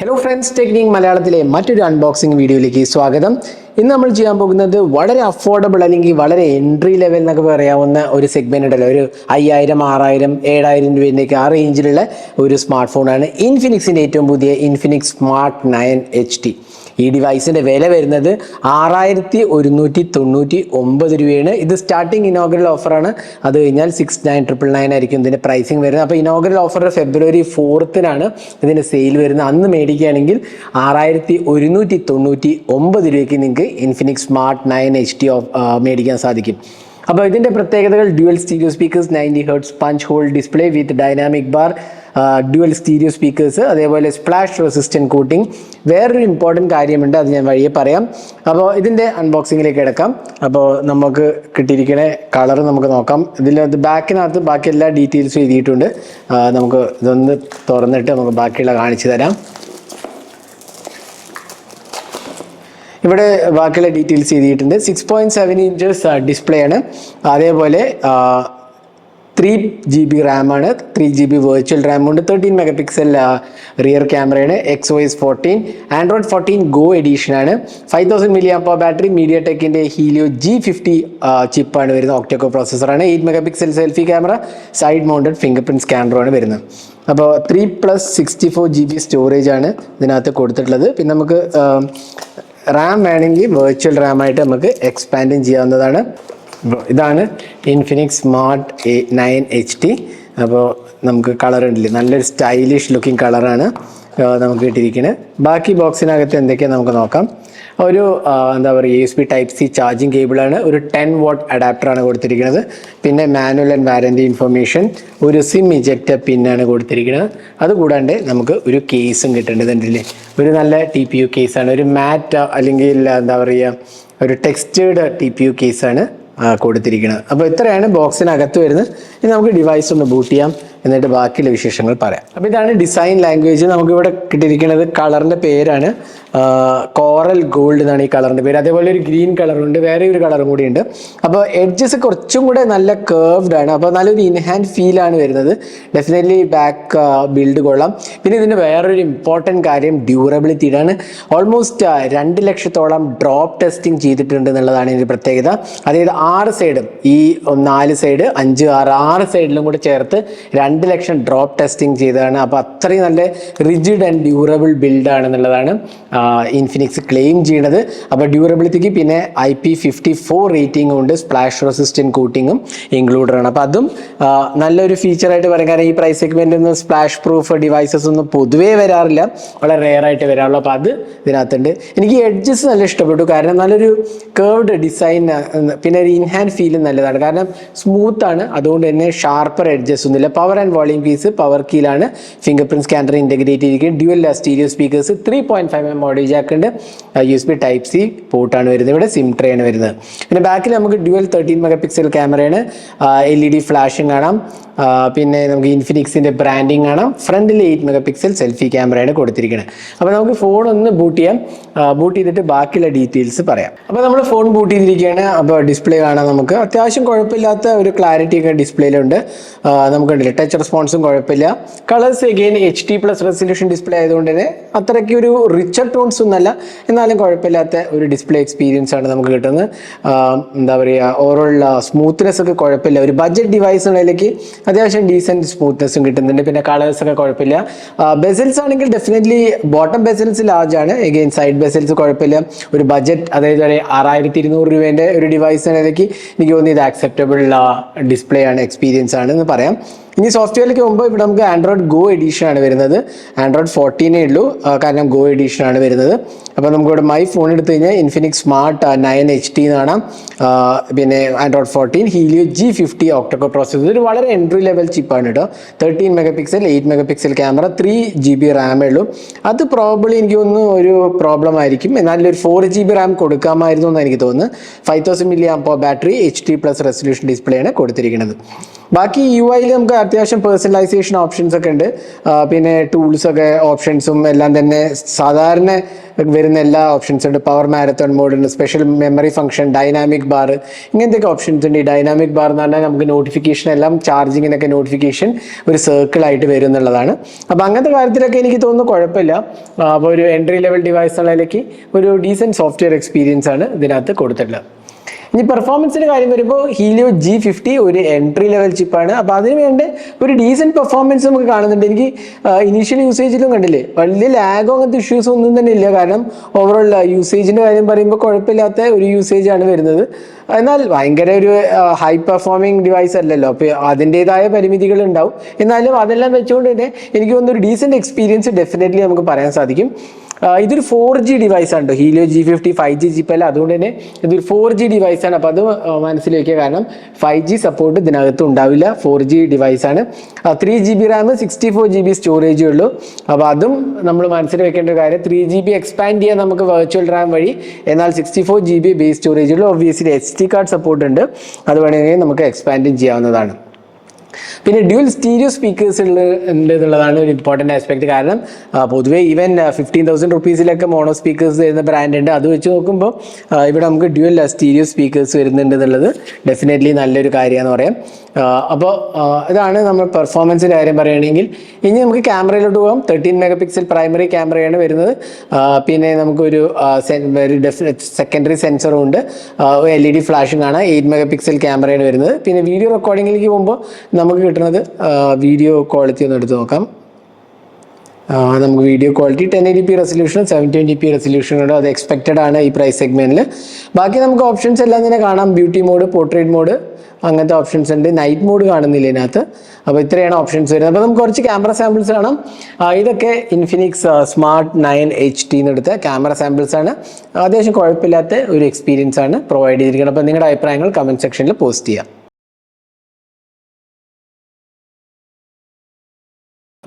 Hello friends technique മലയാളത്തിലെ മറ്റൊരു unboxing വീഡിയോയിലേക്ക് സ്വാഗതം. ഇന്ന് നമ്മൾ ചെയ്യാൻ പോകുന്നത് വളരെ അഫോർഡബിൾ അല്ലെങ്കിൽ വളരെ എൻട്രി ലെവൽ എന്നൊക്കെ പറയാവുന്ന ഒരു സെഗ്മെന്റ് ഉണ്ടല്ലോ. ഒരു അയ്യായിരം ആറായിരം ഏഴായിരം രൂപയിലേക്ക് ആ റേഞ്ചിലുള്ള ഒരു സ്മാർട്ട് ഫോണാണ് ഇൻഫിനിക്സിന്റെ ഏറ്റവും പുതിയ Infinix smart nine H T ഈ ഡിവൈസിന്റെ വില വരുന്നത് ആറായിരത്തി ഒരുന്നൂറ്റി തൊണ്ണൂറ്റി ഒമ്പത് രൂപയാണ്. ഇത് സ്റ്റാർട്ടിങ് ഇനോഗ്രൽ ഓഫറാണ് അത് കഴിഞ്ഞാൽ സിക്സ് നയൻ ട്രിപ്പിൾ നയൻ ആയിരിക്കും ഇതിന്റെ പ്രൈസിങ് വരുന്നത്. അപ്പോൾ ഇനോഗ്രൽ ഓഫർ ഫെബ്രുവരി ഫോർത്തിനാണ് ഇതിന്റെ സെയിൽ വരുന്നത്. അന്ന് മേടിക്കുകയാണെങ്കിൽ ആറായിരത്തി ഒരുന്നൂറ്റി തൊണ്ണൂറ്റി ഒമ്പത് രൂപയ്ക്ക് നിങ്ങൾക്ക് Infinix smart nine H T off മേടിക്കാൻ സാധിക്കും. അപ്പോൾ ഇതിന്റെ പ്രത്യേകതകൾ dual stereo speakers ninety hertz punch hole display with dynamic bar dual stereo speakers അതേപോലെ സ്പ്ലാഷ് റെസിസ്റ്റന്റ് കൂട്ടിംഗ് വേറൊരു ഇമ്പോർട്ടന്റ് കാര്യമുണ്ട് അത് ഞാൻ വഴിയെ പറയാം. അപ്പോൾ ഇതിന്റെ അൺബോക്സിങ്ങിലേക്ക് കിടക്കാം. അപ്പോൾ നമുക്ക് കിട്ടിയിരിക്കുന്ന കളർ നമുക്ക് നോക്കാം. ഇതിലത് ബാക്കിനകത്ത് ബാക്കി എല്ലാ ഡീറ്റെയിൽസും എഴുതിയിട്ടുണ്ട്. നമുക്ക് ഇതൊന്ന് തുറന്നിട്ട് നമുക്ക് ബാക്കിയുള്ള കാണിച്ചു തരാം. ഇവിടെ ബാക്കിയുള്ള ഡീറ്റെയിൽസ് എഴുതിയിട്ടുണ്ട്. Six point seven inches display ആണ്. അതേപോലെ three G B റാമാണ് three G B virtual RAM ഉണ്ട്. തേർട്ടീൻ മെഗാ പിക്സൽ റിയർ ക്യാമറയാണ് X O S fourteen android fourteen go edition ആണ്. Five thousand milli amp battery media ടെക്കിന്റെ Helio G fifty ചിപ്പാണ് വരുന്നത്. ഒക്ടോക്കോ പ്രോസസ്സറാണ് eight mega pixel selfie camera side mounted finger സ്കാനറും സ്കാനറുമാണ് വരുന്നത്. അപ്പോൾ three plus sixty four G B storage ആണ് ഇതിനകത്ത് കൊടുത്തിട്ടുള്ളത്. പിന്നെ നമുക്ക് റാം വേണമെങ്കിൽ വെർച്വൽ റാം ആയിട്ട് നമുക്ക് എക്സ്പാൻഡും ചെയ്യാവുന്നതാണ്. ഇതാണ് Infinix smart nine H T അപ്പോൾ നമുക്ക് കളർ ഉണ്ടല്ലേ? നല്ലൊരു സ്റ്റൈലിഷ് ലുക്കിംഗ് കളറാണ് നമുക്ക് കിട്ടിയിരിക്കുന്നത് ബാക്കി ബോക്സിനകത്ത് എന്തൊക്കെയാണ് നമുക്ക് നോക്കാം. ഒരു എന്താ പറയുക U S B type C charging കേബിളാണ് ഒരു ടെൻ വാട്ട് അഡാപ്റ്ററാണ് കൊടുത്തിരിക്കുന്നത് പിന്നെ മാനുവൽ ആൻഡ് വാറന്റി ഇൻഫർമേഷൻ ഒരു സിം ഇജക്റ്റ് പിന്നാണ് കൊടുത്തിരിക്കുന്നത് അതുകൂടാണ്ട് നമുക്ക് ഒരു കേസും കിട്ടേണ്ടതുണ്ടല്ലേ ഒരു നല്ല ടി പി യു കേസാണ് ഒരു മാറ്റ് അല്ലെങ്കിൽ എന്താ പറയുക ഒരു ടെക്സ്റ്റേഡ് ടി പി യു കേസാണ് കൊടുത്തിരിക്കുന്നത് അപ്പോൾ ഇത്രയാണ് ബോക്സിനകത്ത് വരുന്നത്. ഇനി നമുക്ക് ഡിവൈസ് ഒന്ന് ബൂട്ട് ചെയ്യാം. എന്നിട്ട് ബാക്കിയുള്ള വിശേഷങ്ങൾ പറയാം. അപ്പോൾ ഇതാണ് ഡിസൈൻ ലാംഗ്വേജ് നമുക്കിവിടെ കിട്ടിയിരിക്കുന്നത് കളറിന്റെ പേരാണ് കോറൽ ഗോൾഡ് എന്നാണ് ഈ കളറിന്റെ പേര്. അതേപോലെ ഒരു ഗ്രീൻ കളറുണ്ട് വേറെ ഒരു കളറും കൂടി ഉണ്ട്. അപ്പോൾ എഡ്ജസ് കുറച്ചും കൂടെ നല്ല കേർവ്ഡ് ആണ്. അപ്പോൾ നല്ലൊരു ഇൻഹാൻഡ് ഫീലാണ് വരുന്നത്. ഡെഫിനറ്റ്ലി ബാക്ക് ബിൽഡ് കൊള്ളാം. പിന്നെ ഇതിന്റെ വേറൊരു ഇമ്പോർട്ടന്റ് കാര്യം ഡ്യൂറബിലിറ്റിയാണ് ഓൾമോസ്റ്റ് രണ്ട് ലക്ഷത്തോളം ഡ്രോപ്പ് ടെസ്റ്റിംഗ് ചെയ്തിട്ടുണ്ട് എന്നുള്ളതാണ് ഇതിന്റെ പ്രത്യേകത. അതായത് ആറ് സൈഡും ഈ നാല് സൈഡ് അഞ്ച് ആറ് ആറ് സൈഡിലും കൂടെ ചേർത്ത് രണ്ട് ലക്ഷം ഡ്രോപ്പ് ടെസ്റ്റിംഗ് ചെയ്തതാണ്. അപ്പോൾ അത്രയും നല്ല റിജിഡ് ആൻഡ് ഡ്യൂറബിൾ ബിൽഡാണ് എന്നുള്ളതാണ് ഇൻഫിനിക്സ് ക്ലെയിം ചെയ്യുന്നത് അപ്പോൾ ഡ്യൂറബിലിറ്റിക്ക് പിന്നെ ഐ പി ഫിഫ്റ്റി ഫോർ റേറ്റിംഗും ഉണ്ട് സ്പ്ലാഷ് റെസിസ്റ്റന്റ് കൂട്ടിങ്ങും ഇൻക്ലൂഡഡ് ആണ്. അപ്പോൾ അതും നല്ലൊരു ഫീച്ചറായിട്ട് പറയാം കാരണം ഈ പ്രൈസ് സെഗ്മെന്റിൽ നിന്ന് സ്പ്ലാഷ് പ്രൂഫ് ഡിവൈസസ് ഒന്നും പൊതുവേ വരാറില്ല. വളരെ റെയർ ആയിട്ട് വരാറുള്ളൂ. അപ്പോൾ അത് ഇതിനകത്തുണ്ട്. എനിക്ക് എഡ്ജസ് നല്ല ഇഷ്ടപ്പെട്ടു. കാരണം നല്ലൊരു കേർവ്ഡ് ഡിസൈൻ പിന്നെ ഒരു ഇൻഹാൻഡ് ഫീൽ നല്ലതാണ്. കാരണം സ്മൂത്ത് ആണ്. അതുകൊണ്ട് തന്നെ ഷാർപ്പർ എഡ്ജസ് ഒന്നുമില്ല. Power and volume keys power കീലാണ് finger print scanner integrate ചെയ്തിരിക്കുന്നത് dual stereo speakers three point five M audio jack U S B type C പോർട്ടാണ് വരുന്നത്. ഇവിടെ സിം ട്രേ ആണ് വരുന്നത്. പിന്നെ ബാക്കിൽ നമുക്ക് ഡ്യുവൽ തേർട്ടീൻ മെഗാ പിക്സൽ ക്യാമറയാണ് എൽ ഇ ഡി ഫ്ലാഷും കാണാം. പിന്നെ നമുക്ക് ഇൻഫിനിക്സിന്റെ ബ്രാൻഡിങ് കാണാം. ഫ്രണ്ടിൽ എയ്റ്റ് മെഗാ പിക്സൽ സെൽഫി ക്യാമറയാണ് കൊടുത്തിരിക്കുന്നത്. അപ്പോൾ നമുക്ക് ഫോൺ ഒന്ന് ബൂട്ട് ചെയ്യാം. ബൂട്ട് ചെയ്തിട്ട് ബാക്കിയുള്ള ഡീറ്റെയിൽസ് പറയാം. അപ്പോൾ നമ്മൾ ഫോൺ ബൂട്ട് ചെയ്തിരിക്കുകയാണ്. അപ്പോൾ ഡിസ്പ്ലേ കാണാം നമുക്ക്. അത്യാവശ്യം കുഴപ്പമില്ലാത്ത ഒരു ക്ലാരിറ്റി ഒക്കെ ഡിസ്പ്ലേയിലുണ്ട് നമുക്കുണ്ടല്ലോ. ടച്ച് റെസ്പോൺസും കുഴപ്പമില്ല. Colours again H D plus resolution display ആയതുകൊണ്ട് തന്നെ അത്രയ്ക്ക് ഒരു റിച്ചർ ടോൺസ് ഒന്നല്ല എന്നാലും കുഴപ്പമില്ലാത്ത ഒരു ഡിസ്പ്ലേ എക്സ്പീരിയൻസ് ആണ് നമുക്ക് കിട്ടുന്നത്. എന്താ പറയുക? ഓവറോൾ സ്മൂത്ത്നെസ് ഒക്കെ കുഴപ്പമില്ല. ഒരു ബഡ്ജറ്റ് ഡിവൈസ് ഉള്ളതിലേക്ക് അത്യാവശ്യം ഡീസെന്റ് സ്മൂത്ത്നെസ്സും കിട്ടുന്നുണ്ട്. പിന്നെ കളേഴ്സ് ഒക്കെ കുഴപ്പമില്ല. ബെസൽസ് ആണെങ്കിൽ ഡെഫിനറ്റ്ലി ബോട്ടം ബെസൽസ് ലാർജ് ആണ്. എഗെയിൻ സൈഡ് ബെസൽസ് കുഴപ്പമില്ല. ഒരു ബജറ്റ് അതായത് ആറായിരത്തി ഇരുന്നൂറ് രൂപേന്റെ ഒരു ഡിവൈസ് നിലയ്ക്ക് എനിക്ക് തോന്നുന്നു ഇത് ആക്സെപ്റ്റബിൾ ഡിസ്പ്ലേ ആണ് എക്സ്പീരിയൻസ് ആണ് എന്ന് പറയാം. ഇനി സോഫ്റ്റ്വെയറിലേക്ക് പോകുമ്പോൾ ഇവിടെ നമുക്ക് ആൻഡ്രോയിഡ് ഗോ എഡീഷൻ ആണ് വരുന്നത്. ആൻഡ്രോയിഡ് ഫോർട്ടീനേ ഉള്ളൂ. കാരണം ഗോ എഡീഷൻ ആണ് വരുന്നത്. അപ്പോൾ നമുക്ക് ഇവിടെ മൈ ഫോൺ എടുത്തു കഴിഞ്ഞാൽ Infinix smart nine H T എന്നാണ് പിന്നെ android fourteen Helio G fifty octa core processor ഒരു വളരെ എൻട്രി ലെവൽ ചിപ്പാണ് കേട്ടോ. Thirteen mega pixel eight mega pixel camera three G B റാമേ ഉള്ളൂ. അത് പ്രോബ്ലി എനിക്ക് തോന്നുന്നു ഒരു പ്രോബ്ലം ആയിരിക്കും. എന്നാലും ഒരു ഫോർ ജി ബി റാം കൊടുക്കാമായിരുന്നു എന്ന് എനിക്ക് തോന്നുന്നു five thousand milli amp battery H D plus resolution display ആണ് കൊടുത്തിരിക്കുന്നത്. ബാക്കി യു ഐയിൽ നമുക്ക് അത്യാവശ്യം പേഴ്സണലൈസേഷൻ ഓപ്ഷൻസ് ഒക്കെ ഉണ്ട്. പിന്നെ ടൂൾസ് ഒക്കെ ഓപ്ഷൻസും എല്ലാം തന്നെ സാധാരണ വരുന്ന എല്ലാ ഓപ്ഷൻസ് ഉണ്ട്. പവർ മാരത്തോൺ മോഡ് ഉണ്ട് special memory function dynamic bar ഇങ്ങനത്തെയൊക്കെ ഓപ്ഷൻസ് ഉണ്ട്. ഈ ഡൈനാമിക് ബാർ എന്ന് പറഞ്ഞാൽ നമുക്ക് നോട്ടിഫിക്കേഷൻ എല്ലാം ചാർജിങ്ങിനൊക്കെ നോട്ടിഫിക്കേഷൻ ഒരു സർക്കിൾ ആയിട്ട് വരും എന്നുള്ളതാണ്. അപ്പോൾ അങ്ങനത്തെ കാര്യത്തിലൊക്കെ എനിക്ക് തോന്നുന്നു കുഴപ്പമില്ല. അപ്പോൾ ഒരു എൻട്രി ലെവൽ ഡിവൈസ് എന്നുള്ളതിലേക്ക് ഒരു ഡീസന്റ് സോഫ്റ്റ്വെയർ എക്സ്പീരിയൻസ് ആണ് ഇതിനകത്ത് കൊടുത്തിട്ടുള്ളത്. ഇനി പെർഫോമൻസിന്റെ കാര്യം വരുമ്പോൾ ഹീലിയോ ജി ഫിഫ്റ്റി ഒരു എൻട്രി ലെവൽ ചിപ്പാണ് അപ്പോൾ അതിന് വേണ്ട ഒരു ഡീസന്റ് പെർഫോമൻസ് നമുക്ക് കാണുന്നുണ്ട്. എനിക്ക് ഇനീഷ്യൽ യൂസേജിലും കണ്ടില്ലേ? വലിയ ലാഗോ അങ്ങനത്തെ ഇഷ്യൂസ് ഒന്നും തന്നെ ഇല്ല. കാരണം ഓവറോൾ യൂസേജിന്റെ കാര്യം പറയുമ്പോൾ കുഴപ്പമില്ലാത്ത ഒരു യൂസേജ് ആണ് വരുന്നത്. എന്നാൽ ഭയങ്കര ഒരു ഹൈ പെർഫോമിംഗ് ഡിവൈസ് അല്ലല്ലോ. അപ്പോൾ അതിന്റെതായ പരിമിതികൾ ഉണ്ടാവും. എന്നാലും അതെല്ലാം വെച്ചുകൊണ്ട് തന്നെ എനിക്ക് തോന്നുന്നു ഒരു ഡീസന്റ് എക്സ്പീരിയൻസ് ഡെഫിനറ്റ്ലി നമുക്ക് പറയാൻ സാധിക്കും. ഇതൊരു ഫോർ ജി ഡിവൈസ് ആണ് Helio G fifty five G chip അല്ല അതുകൊണ്ട് തന്നെ ഇതൊരു ഫോർ ജി ഡിവൈസ് ആണ്. അപ്പോൾ അത് മനസ്സിൽ വയ്ക്കുക കാരണം ഫൈവ് ജി സപ്പോർട്ട് ഇതിനകത്ത് ഉണ്ടാവില്ല. ഫോർ ജി ഡിവൈസ് ആണ്. Three G B RAM sixty four G B സ്റ്റോറേജേ ഉള്ളൂ. അപ്പോൾ അതും നമ്മൾ മനസ്സിൽ വെക്കേണ്ട ഒരു കാര്യം ത്രീ ജി ബി എക്സ്പാൻഡ് ചെയ്യാൻ നമുക്ക് വെർച്വൽ റാം വഴി എന്നാൽ sixty four G B base storage ഉള്ളൂ obviously H D card support ഉണ്ട്. അത് വേണമെങ്കിൽ നമുക്ക് എക്സ്പാൻഡ് ചെയ്യാവുന്നതാണ്. പിന്നെ ഡ്യുവൽ സ്റ്റീരിയോ സ്പീക്കേഴ്സ് ഉണ്ട് എന്നുള്ളതാണ് ഒരു ഇമ്പോർട്ടന്റ് ആസ്പെക്ട് കാരണം പൊതുവേ ഈവൻ ഫിഫ്റ്റീൻ തൗസൻഡ് റുപ്പീസിലൊക്കെ മോണോ സ്പീക്കേഴ്സ് വരുന്ന ബ്രാൻഡ് ഉണ്ട്. അത് വെച്ച് നോക്കുമ്പോൾ ഇവിടെ നമുക്ക് ഡ്യുവൽ സ്റ്റീരിയോ സ്പീക്കേഴ്സ് വരുന്നുണ്ട് എന്നുള്ളത് ഡെഫിനറ്റ്ലി നല്ലൊരു കാര്യമാണെന്ന് പറയാം. അപ്പോൾ ഇതാണ് നമ്മൾ പെർഫോമൻസിന്റെ കാര്യം പറയുകയാണെങ്കിൽ. ഇനി നമുക്ക് ക്യാമറയിലോട്ട് പോകാം. തേർട്ടീൻ മെഗാ പിക്സൽ പ്രൈമറി ക്യാമറയാണ് വരുന്നത് പിന്നെ നമുക്കൊരു സെക്കൻഡറി സെൻസറും ഉണ്ട്. എൽ ഇ ഡി ഫ്ലാഷും കാണാം എയ്റ്റ് മെഗാ പിക്സൽ ക്യാമറയാണ് വരുന്നത്. പിന്നെ വീഡിയോ റെക്കോർഡിങ്ങിലേക്ക് പോകുമ്പോൾ നമുക്ക് കിട്ടുന്നത് വീഡിയോ ക്വാളിറ്റി ഒന്ന് എടുത്ത് നോക്കാം. നമുക്ക് video quality ten eighty P resolution seven twenty P resolution ഉണ്ട്. അത് എക്സ്പെക്റ്റഡ് ആണ് ഈ പ്രൈസ് സെഗ്മെന്റിൽ ബാക്കി നമുക്ക് ഓപ്ഷൻസ് എല്ലാം തന്നെ കാണാം. ബ്യൂട്ടി മോഡ് പോർട്രേറ്റ് മോഡ് അങ്ങനത്തെ ഓപ്ഷൻസ് ഉണ്ട്. നൈറ്റ് മോഡ് കാണുന്നില്ല ഇതിനകത്ത്. അപ്പോൾ ഇത്രയാണ് ഓപ്ഷൻസ് വരുന്നത്. അപ്പോൾ നമുക്ക് കുറച്ച് ക്യാമറ സാമ്പിൾസ് കാണാം. ഇതൊക്കെ Infinix smart nine H T എന്നെടുത്ത camera samples ആണ്. അത്യാവശ്യം കുഴപ്പമില്ലാത്ത ഒരു എക്സ്പീരിയൻസ് ആണ് പ്രൊവൈഡ് ചെയ്തിരിക്കുന്നത്. അപ്പോൾ നിങ്ങളുടെ അഭിപ്രായങ്ങൾ കമന്റ് സെക്ഷനിൽ പോസ്റ്റ് ചെയ്യാം.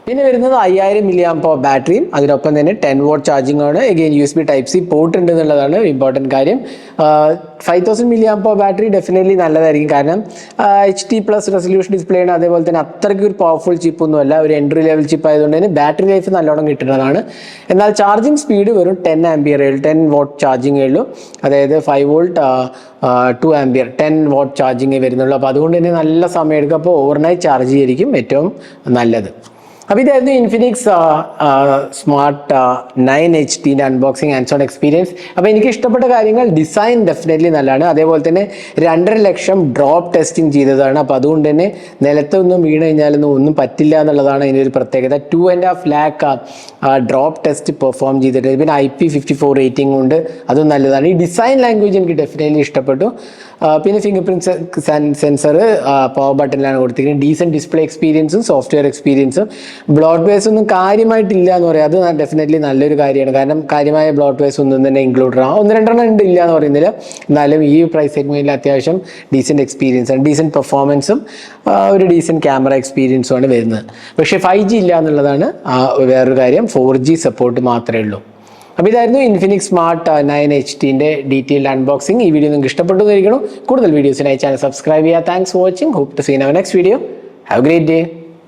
പിന്നെ വരുന്നത് അയ്യായിരം മില്ലി ആംപോ ബാറ്ററിയും അതിനൊപ്പം തന്നെ ടെൻ വോട്ട് ചാർജിംഗ് ആണ്. Again U S B type C port ഉണ്ട് എന്നുള്ളതാണ് ഇമ്പോർട്ടന്റ് കാര്യം. Five thousand milli amp battery definitely നല്ലതായിരിക്കും. കാരണം H T plus resolution display ആണ്. അതേപോലെ തന്നെ അത്രയ്ക്ക് ഒരു പവർഫുൾ ചിപ്പ് ഒന്നും അല്ല ഒരു എൻട്രി ലെവൽ ചിപ്പ് ആയതുകൊണ്ട് തന്നെ ബാറ്ററി ലൈഫ് നല്ലോണം കിട്ടുന്നതാണ്. എന്നാൽ ചാർജിങ് സ്പീഡ് വെറും ടെൻ ആംബിയർ ടെൻ വോട്ട് ചാർജിങ്ങേ ഉള്ളൂ അതായത് five volt two ampere ten watt charging വരുന്നുള്ളൂ. അപ്പോൾ അതുകൊണ്ട് തന്നെ നല്ല സമയം എടുക്കും. അപ്പോൾ ഓവർനൈറ്റ് ചാർജ് ചെയ്തിരിക്കും ഏറ്റവും നല്ലത്. അപ്പോൾ ഇതായിരുന്നു ഇൻഫിനിക്സ് സ്മാർട്ട് നയൻ എച്ച് ടീന്റെ അൺബോക്സിങ് ആൻഡ് സോൺ എക്സ്പീരിയൻസ് അപ്പോൾ എനിക്ക് ഇഷ്ടപ്പെട്ട കാര്യങ്ങൾ ഡിസൈൻ ഡെഫിനറ്റ്ലി നല്ലതാണ്. അതേപോലെ തന്നെ രണ്ടര ലക്ഷം ഡ്രോപ്പ് ടെസ്റ്റിംഗ് ചെയ്തതാണ്. അപ്പോൾ അതുകൊണ്ട് തന്നെ നിലത്തൊന്നും വീണ് കഴിഞ്ഞാലൊന്നും ഒന്നും പറ്റില്ല എന്നുള്ളതാണ് അതിന്റെ ഒരു പ്രത്യേകത. Two and half lakh drop test perform ചെയ്തിട്ടുണ്ട്. പിന്നെ I P fifty four rating ഉണ്ട്. അതും നല്ലതാണ്. ഈ ഡിസൈൻ ലാംഗ്വേജ് എനിക്ക് ഡെഫിനറ്റ്ലി ഇഷ്ടപ്പെട്ടു. പിന്നെ ഫിംഗർ പ്രിന്റ് സെൻസർ പവർ ബട്ടണിലാണ് കൊടുത്തിരിക്കുന്നത്. ഡീസന്റ് ഡിസ്പ്ലേ എക്സ്പീരിയൻസും സോഫ്റ്റ്വെയർ എക്സ്പീരിയൻസും ബ്ലോഡ് വേസ് ഒന്നും കാര്യമായിട്ടില്ല എന്ന് പറയാം. അത് ഡെഫിനറ്റ്ലി നല്ലൊരു കാര്യമാണ്. കാരണം കാര്യമായ ബ്ലോഡ് വേസ് ഒന്നും തന്നെ ഇൻക്ലൂഡ് ആണ് ഒന്ന് രണ്ടെണ്ണം ഉണ്ട് ഇല്ല എന്ന് പറയുന്നില്ല. എന്നാലും ഈ പ്രൈസ് സെഗ്മെന്റിൽ അത്യാവശ്യം ഡീസന്റ് എക്സ്പീരിയൻസ് ആണ്. ഡീസന്റ് പെർഫോമൻസും ഒരു ഡീസന്റ് ക്യാമറ എക്സ്പീരിയൻസും ആണ് വരുന്നത്. പക്ഷേ ഫൈവ് ജി ഇല്ല എന്നുള്ളതാണ് വേറൊരു കാര്യം. ഫോർ ജി സപ്പോർട്ട് മാത്രമേ ഉള്ളൂ. അപ്പോൾ ഇതായിരുന്നു ഇൻഫിനിക്സ് സ്മാർട്ട് നയൻ എച്ച് ടിന്റെ ഡീറ്റെയിൽഡ് അൺബോക്സിംഗ് ഈ വീഡിയോ നിങ്ങൾക്ക് ഇഷ്ടപ്പെട്ടു എന്നിരിക്കണം കൂടുതൽ വീഡിയോസിനായി ചാനൽ സബ്സ്ക്രൈബ് ചെയ്യുക. Thanks for watching hope to seen our next video have great day